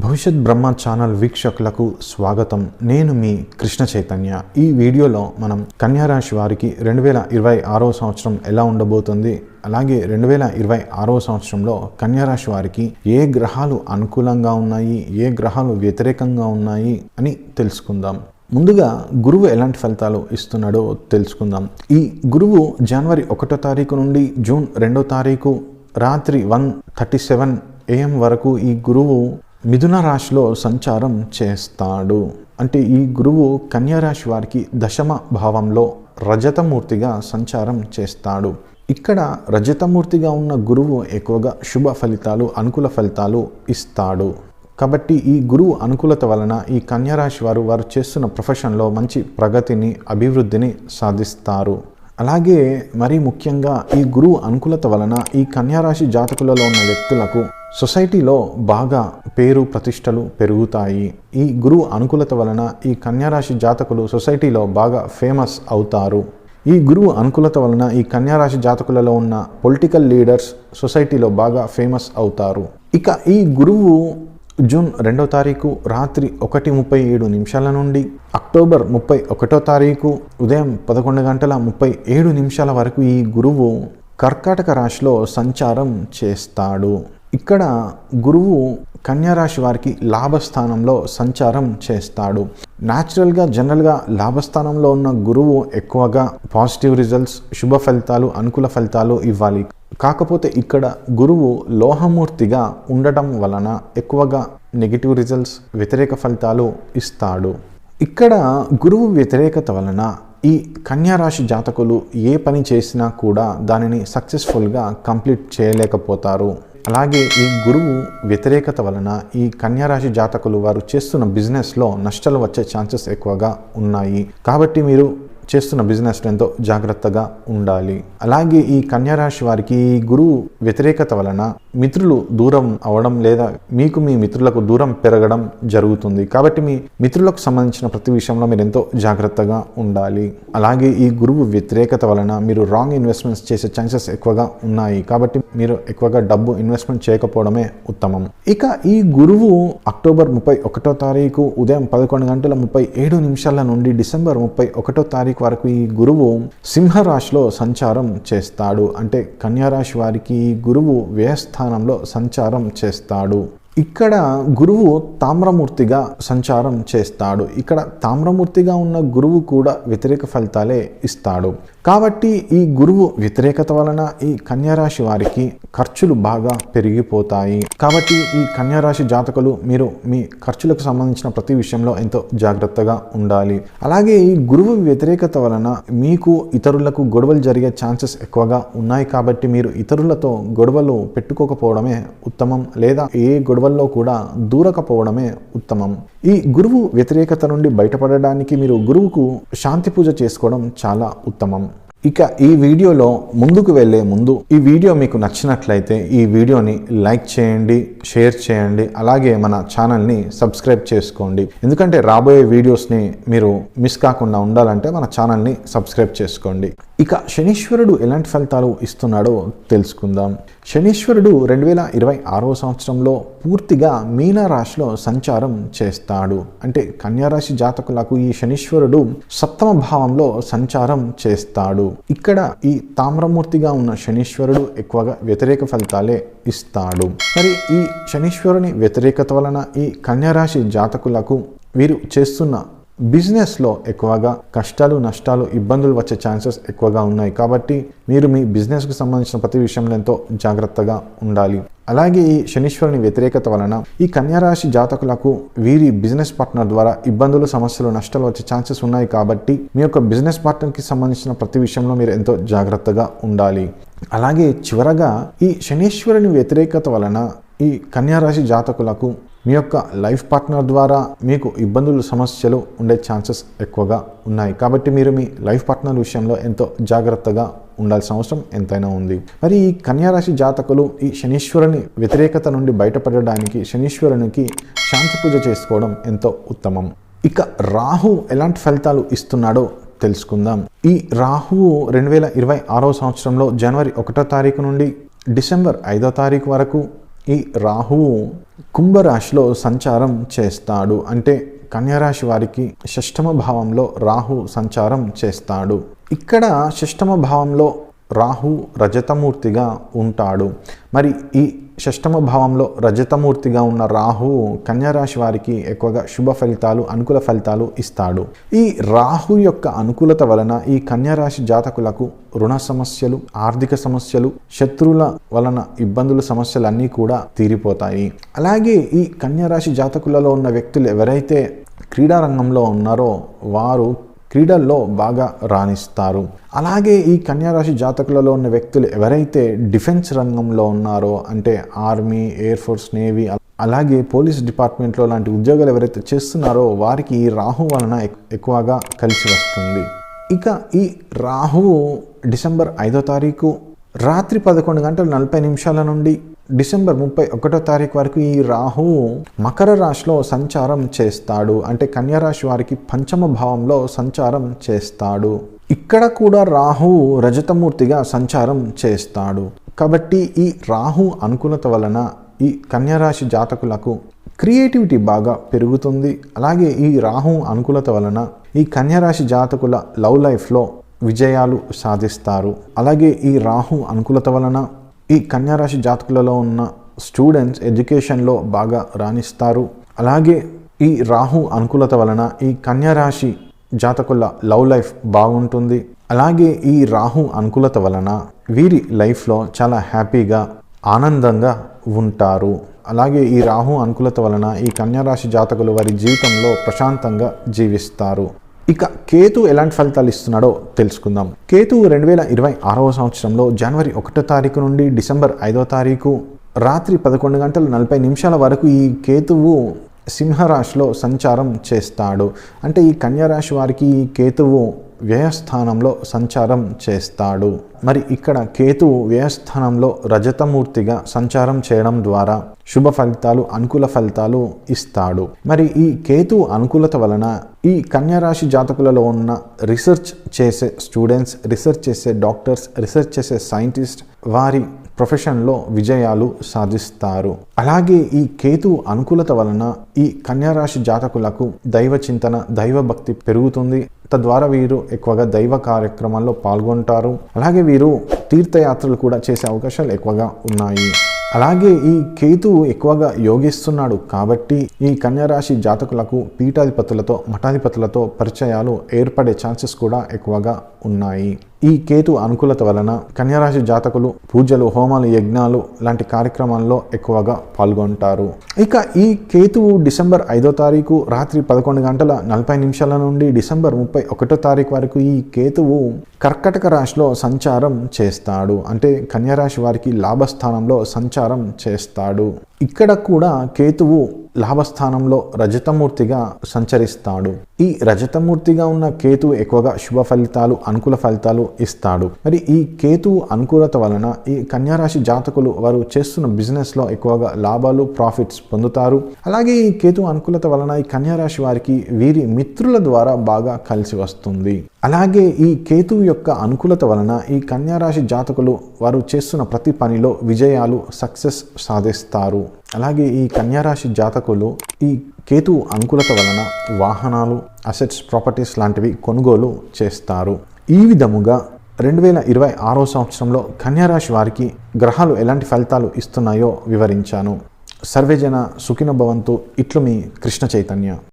భవిష్యత్ బ్రహ్మ ఛానల్ వీక్షకులకు స్వాగతం. నేను మీ కృష్ణ చైతన్య. ఈ వీడియోలో మనం కన్యారాశి వారికి రెండు వేల ఇరవై ఆరో సంవత్సరం ఎలా ఉండబోతుంది అలాగే రెండు వేల ఇరవై ఆరో సంవత్సరంలో కన్యారాశి వారికి ఏ గ్రహాలు అనుకూలంగా ఉన్నాయి ఏ గ్రహాలు వ్యతిరేకంగా ఉన్నాయి అని తెలుసుకుందాం. ముందుగా గురువు ఎలాంటి ఫలితాలు ఇస్తున్నాడో తెలుసుకుందాం. ఈ గురువు జనవరి ఒకటో తారీఖు నుండి జూన్ రెండో తారీఖు రాత్రి వన్ థర్టీ సెవెన్ ఏఎం వరకు ఈ గురువు మిథున రాశిలో సంచారం చేస్తాడు. అంటే ఈ గురువు కన్యారాశి వారికి దశమ భావంలో రజతమూర్తిగా సంచారం చేస్తాడు. ఇక్కడ రజతమూర్తిగా ఉన్న గురువు ఎక్కువగా శుభ ఫలితాలు అనుకూల ఫలితాలు ఇస్తాడు. కాబట్టి ఈ గురువు అనుకూలత వలన ఈ కన్యారాశి వారు వారు చేస్తున్న ప్రొఫెషన్లో మంచి ప్రగతిని అభివృద్ధిని సాధిస్తారు. అలాగే మరీ ముఖ్యంగా ఈ గురువు అనుకూలత వలన ఈ కన్యారాశి జాతకులలో ఉన్న వ్యక్తులకు సొసైటీలో బాగా పేరు ప్రతిష్టలు పెరుగుతాయి. ఈ గురువు అనుకూలత వలన ఈ కన్యారాశి జాతకులు సొసైటీలో బాగా ఫేమస్ అవుతారు. ఈ గురువు అనుకూలత వలన ఈ కన్యారాశి జాతకులలో ఉన్న పొలిటికల్ లీడర్స్ సొసైటీలో బాగా ఫేమస్ అవుతారు. ఇక ఈ గురువు జూన్ రెండో తారీఖు రాత్రి ఒకటి ముప్పై ఏడు నిమిషాల నుండి అక్టోబర్ ముప్పై ఒకటో తారీఖు ఉదయం పదకొండు గంటల ముప్పై ఏడు నిమిషాల వరకు ఈ గురువు కర్కాటక రాశిలో సంచారం చేస్తాడు. ఇక్కడ గురువు కన్యారాశి వారికి లాభస్థానంలో సంచారం చేస్తాడు. న్యాచురల్గా జనరల్గా లాభస్థానంలో ఉన్న గురువు ఎక్కువగా పాజిటివ్ రిజల్ట్స్ శుభ ఫలితాలు అనుకూల ఫలితాలు ఇవ్వాలి. కాకపోతే ఇక్కడ గురువు లోహమూర్తిగా ఉండటం వలన ఎక్కువగా నెగిటివ్ రిజల్ట్స్ వ్యతిరేక ఫలితాలు ఇస్తాడు. ఇక్కడ గురువు వ్యతిరేకత వలన ఈ కన్యారాశి జాతకులు ఏ పని చేసినా కూడా దానిని సక్సెస్ఫుల్గా కంప్లీట్ చేయలేకపోతారు. అలాగే ఈ గురువు వ్యతిరేకత వలన ఈ కన్యారాశి జాతకులు వారు చేస్తున్న బిజినెస్లో నష్టాలు వచ్చే ఛాన్సెస్ ఎక్కువగా ఉన్నాయి. కాబట్టి మీరు చేస్తున్న బిజినెస్ ఎంతో జాగ్రత్తగా ఉండాలి. అలాగే ఈ కన్యారాశి వారికి ఈ గురువు వ్యతిరేకత వలన మిత్రులు దూరం అవడం లేదా మీకు మీ మిత్రులకు దూరం పెరగడం జరుగుతుంది. కాబట్టి మీ మిత్రులకు సంబంధించిన ప్రతి విషయంలో మీరు ఎంతో జాగ్రత్తగా ఉండాలి. అలాగే ఈ గురువు వ్యతిరేకత వలన మీరు రాంగ్ ఇన్వెస్ట్మెంట్స్ చేసే ఛాన్సెస్ ఎక్కువగా ఉన్నాయి. కాబట్టి మీరు ఎక్కువగా డబ్బు ఇన్వెస్ట్మెంట్ చేయకపోవడమే ఉత్తమం. ఇక ఈ గురువు అక్టోబర్ ముప్పై ఒకటో తారీఖు ఉదయం పదకొండు గంటల ముప్పై ఏడు నిమిషాల నుండి డిసెంబర్ ముప్పై ఒకటో తారీఖు వరకు ఈ గురువు సింహరాశిలో సంచారం చేస్తాడు. అంటే కన్యారాశి వారికి ఈ గురువు స్థానంలో సంచారం చేస్తాడు. ఇక్కడ గురువు తామ్రమూర్తిగా సంచారం చేస్తాడు. ఇక్కడ తామ్రమూర్తిగా ఉన్న గురువు కూడా వ్యతిరేక ఫలితాలే ఇస్తాడు. కాబట్టి ఈ గురువు వ్యతిరేకత వలన ఈ కన్యారాశి వారికి ఖర్చులు బాగా పెరిగిపోతాయి. కాబట్టి ఈ కన్యారాశి జాతకులు మీరు మీ ఖర్చులకు సంబంధించిన ప్రతి విషయంలో ఎంతో జాగ్రత్తగా ఉండాలి. అలాగే ఈ గురువు వ్యతిరేకత వలన మీకు ఇతరులకు గొడవలు జరిగే ఛాన్సెస్ ఎక్కువగా ఉన్నాయి. కాబట్టి మీరు ఇతరులతో గొడవలు పెట్టుకోకపోవడమే ఉత్తమం. లేదా ఏ గొడవ గొడవల్లో కూడా దూరకపోవడమే ఉత్తమం. ఈ గురువు వ్యతిరేకత నుండి బయటపడడానికి మీరు గురువుకు శాంతి పూజ చేసుకోవడం చాలా ఉత్తమం. ఇక ఈ వీడియోలో ముందుకు వెళ్ళే ముందు ఈ వీడియో మీకు నచ్చినట్లయితే ఈ వీడియోని లైక్ చేయండి షేర్ చేయండి అలాగే మన ఛానల్ని సబ్స్క్రైబ్ చేసుకోండి. ఎందుకంటే రాబోయే వీడియోస్ని మీరు మిస్ కాకుండా ఉండాలంటే మన ఛానల్ని సబ్స్క్రైబ్ చేసుకోండి. ఇక శనీశ్వరుడు ఎలాంటి ఫలితాలు ఇస్తున్నాడో తెలుసుకుందాం. శనీశ్వరుడు రెండు వేల ఇరవై ఆరో సంవత్సరంలో పూర్తిగా మీనరాశిలో సంచారం చేస్తాడు. అంటే కన్యారాశి జాతకులకు ఈ శనీశ్వరుడు సప్తమ భావంలో సంచారం చేస్తాడు. ఇక్కడ ఈ తామ్రమూర్తిగా ఉన్న శనీశ్వరుడు ఎక్కువగా వ్యతిరేక ఫలితాలే ఇస్తాడు. మరి ఈ శనీశ్వరుని వ్యతిరేకత వలన ఈ కన్యారాశి జాతకులకు వీరు చేస్తున్న బిజినెస్లో ఎక్కువగా కష్టాలు నష్టాలు ఇబ్బందులు వచ్చే ఛాన్సెస్ ఎక్కువగా ఉన్నాయి. కాబట్టి మీరు మీ బిజినెస్కు సంబంధించిన ప్రతి విషయంలో ఎంతో జాగ్రత్తగా ఉండాలి. అలాగే ఈ శనీశ్వరుని వ్యతిరేకత వలన ఈ కన్యారాశి జాతకులకు వీరి బిజినెస్ పార్ట్నర్ ద్వారా ఇబ్బందులు సమస్యలు నష్టాలు వచ్చే ఛాన్సెస్ ఉన్నాయి. కాబట్టి మీ యొక్క బిజినెస్ పార్ట్నర్కి సంబంధించిన ప్రతి విషయంలో మీరు ఎంతో జాగ్రత్తగా ఉండాలి. అలాగే చివరగా ఈ శనీశ్వరుని వ్యతిరేకత వలన ఈ కన్యారాశి జాతకులకు మీ యొక్క లైఫ్ పార్ట్నర్ ద్వారా మీకు ఇబ్బందులు సమస్యలు ఉండే ఛాన్సెస్ ఎక్కువగా ఉన్నాయి. కాబట్టి మీరు మీ లైఫ్ పార్ట్నర్ విషయంలో ఎంతో జాగ్రత్తగా ఉండాల్సిన అవసరం ఎంతైనా ఉంది. మరి ఈ కన్యారాశి జాతకులు ఈ శనీశ్వరుని వ్యతిరేకత నుండి బయటపడడానికి శనీశ్వరునికి శాంతి పూజ చేసుకోవడం ఎంతో ఉత్తమం. ఇక రాహు ఎలాంటి ఫలితాలు ఇస్తున్నాడో తెలుసుకుందాం. ఈ రాహువు రెండు వేల ఇరవై ఆరో సంవత్సరంలో జనవరి ఒకటో తారీఖు నుండి డిసెంబర్ ఐదో తారీఖు వరకు ఈ రాహువు కుంభరాశిలో సంచారం చేస్తాడు. అంటే కన్యారాశి వారికి షష్టమ భావంలో రాహు సంచారం చేస్తాడు. ఇక్కడ షష్టమ భావంలో రాహు రజతమూర్తిగా ఉంటాడు. మరి ఈ షష్టమ భావంలో రజతమూర్తిగా ఉన్న రాహు కన్యారాశి వారికి ఎక్కువగా శుభ ఫలితాలు అనుకూల ఫలితాలు ఇస్తాడు. ఈ రాహు యొక్క అనుకూలత వలన ఈ కన్యారాశి జాతకులకు రుణ సమస్యలు ఆర్థిక సమస్యలు శత్రువుల వలన ఇబ్బందుల సమస్యలన్నీ కూడా తీరిపోతాయి. అలాగే ఈ కన్యారాశి జాతకులలో ఉన్న వ్యక్తులు ఎవరైతే క్రీడారంగంలో ఉన్నారో వారు క్రీడల్లో బాగా రాణిస్తారు. అలాగే ఈ కన్యారాశి జాతకులలో ఉన్న వ్యక్తులు ఎవరైతే డిఫెన్స్ రంగంలో ఉన్నారో అంటే ఆర్మీ ఎయిర్ ఫోర్స్ నేవీ అలాగే పోలీస్ డిపార్ట్మెంట్లో లాంటి ఉద్యోగాలు ఎవరైతే చేస్తున్నారో వారికి ఈ రాహు వలన ఎక్కువగా కలిసి వస్తుంది. ఇక ఈ రాహువు డిసెంబర్ ఐదో తారీఖు రాత్రి పదకొండు గంటల నలభై నిమిషాల నుండి డిసెంబర్ ముప్పై ఒకటో తారీఖు వరకు ఈ రాహు మకర రాశిలో సంచారం చేస్తాడు. అంటే కన్యారాశి వారికి పంచమ భావంలో సంచారం చేస్తాడు. ఇక్కడ కూడా రాహు రజతమూర్తిగా సంచారం చేస్తాడు. కాబట్టి ఈ రాహు అనుకూలత వలన ఈ కన్యారాశి జాతకులకు క్రియేటివిటీ బాగా పెరుగుతుంది. అలాగే ఈ రాహు అనుకూలత వలన ఈ కన్యారాశి జాతకుల లవ్ లైఫ్లో విజయాలు సాధిస్తారు. అలాగే ఈ రాహు అనుకూలత వలన ఈ కన్యారాశి జాతకులలో ఉన్న స్టూడెంట్స్ ఎడ్యుకేషన్లో బాగా రాణిస్తారు. అలాగే ఈ రాహు అనుకూలత వలన ఈ కన్యారాశి జాతకుల లవ్ లైఫ్ బాగుంటుంది. అలాగే ఈ రాహు అనుకూలత వలన వీరి లైఫ్లో చాలా హ్యాపీగా ఆనందంగా ఉంటారు. అలాగే ఈ రాహు అనుకూలత వలన ఈ కన్యారాశి జాతకులు వారి జీవితంలో ప్రశాంతంగా జీవిస్తారు. ఇక కేతు ఎలాంటి ఫలితాలు ఇస్తున్నాడో తెలుసుకుందాం. కేతు రెండు వేల ఇరవై ఆరవ సంవత్సరంలో జనవరి ఒకటో తారీఖు నుండి డిసెంబర్ ఐదో తారీఖు రాత్రి పదకొండు గంటల నలభై నిమిషాల వరకు ఈ కేతువు సింహరాశిలో సంచారం చేస్తాడు. అంటే ఈ కన్యారాశి వారికి ఈ కేతువు వ్యయస్థానంలో సంచారం చేస్తాడు. మరి ఇక్కడ కేతువు వ్యయస్థానంలో రజతమూర్తిగా సంచారం చేయడం ద్వారా శుభ ఫలితాలు అనుకూల ఫలితాలు ఇస్తాడు. మరి ఈ కేతువు అనుకూలత వలన ఈ కన్యారాశి జాతకులలో ఉన్న రీసెర్చ్ చేసే స్టూడెంట్స్ రీసెర్చ్ చేసే డాక్టర్స్ రీసెర్చ్ చేసే సైంటిస్ట్ వారి ప్రొఫెషన్లో విజయాలు సాధిస్తారు. అలాగే ఈ కేతు అనుకూలత వలన ఈ కన్యారాశి జాతకులకు దైవ చింతన దైవ భక్తి పెరుగుతుంది. తద్వారా వీరు ఎక్కువగా దైవ కార్యక్రమాల్లో పాల్గొంటారు. అలాగే వీరు తీర్థయాత్రలు కూడా చేసే అవకాశాలు ఎక్కువగా ఉన్నాయి. అలాగే ఈ కేతువు ఎక్కువగా యోగిస్తున్నాడు కాబట్టి ఈ కన్యారాశి జాతకులకు పీఠాధిపతులతో మఠాధిపతులతో పరిచయాలు ఏర్పడే ఛాన్సెస్ కూడా ఎక్కువగా ఉన్నాయి. ఈ కేతు అనుకూలత వలన కన్యారాశి జాతకులు పూజలు హోమాలు యజ్ఞాలు లాంటి కార్యక్రమాల్లో ఎక్కువగా పాల్గొంటారు. ఇక ఈ కేతువు డిసెంబర్ ఐదో తారీఖు రాత్రి పదకొండు గంటల నలభై నిమిషాల నుండి డిసెంబర్ ముప్పై ఒకటో తారీఖు వరకు ఈ కేతువు కర్కటక రాశిలో సంచారం చేస్తాడు. అంటే కన్యారాశి వారికి లాభస్థానంలో సంచారం చేస్తాడు. ఇక్కడ కూడా కేతువు లాభస్థానంలో రజతమూర్తిగా సంచరిస్తాడు. ఈ రజతమూర్తిగా ఉన్న కేతువు ఎక్కువగా శుభ ఫలితాలు అనుకూల ఫలితాలు ఇస్తాడు. మరి ఈ కేతువు అనుకూలత వలన ఈ కన్యారాశి జాతకులు వారు చేస్తున్న బిజినెస్లో ఎక్కువగా లాభాలు ప్రాఫిట్స్ పొందుతారు. అలాగే ఈ కేతు అనుకూలత వలన ఈ కన్యారాశి వారికి వీరి మిత్రుల ద్వారా బాగా కలిసి వస్తుంది. అలాగే ఈ కేతువు యొక్క అనుకూలత వలన ఈ కన్యారాశి జాతకులు వారు చేస్తున్న ప్రతి పనిలో విజయాలు సక్సెస్ సాధిస్తారు. అలాగే ఈ కన్యారాశి జాతకులు ఈ కేతు అనుకూలత వలన వాహనాలు అసెట్స్ ప్రాపర్టీస్ లాంటివి కొనుగోలు చేస్తారు. ఈ విధముగా రెండు వేల ఇరవై ఆరో సంవత్సరంలో కన్యారాశి వారికి గ్రహాలు ఎలాంటి ఫలితాలు ఇస్తున్నాయో వివరించాను. సర్వేజన సుఖిన భవంతు. ఇట్లు మీ కృష్ణ చైతన్య.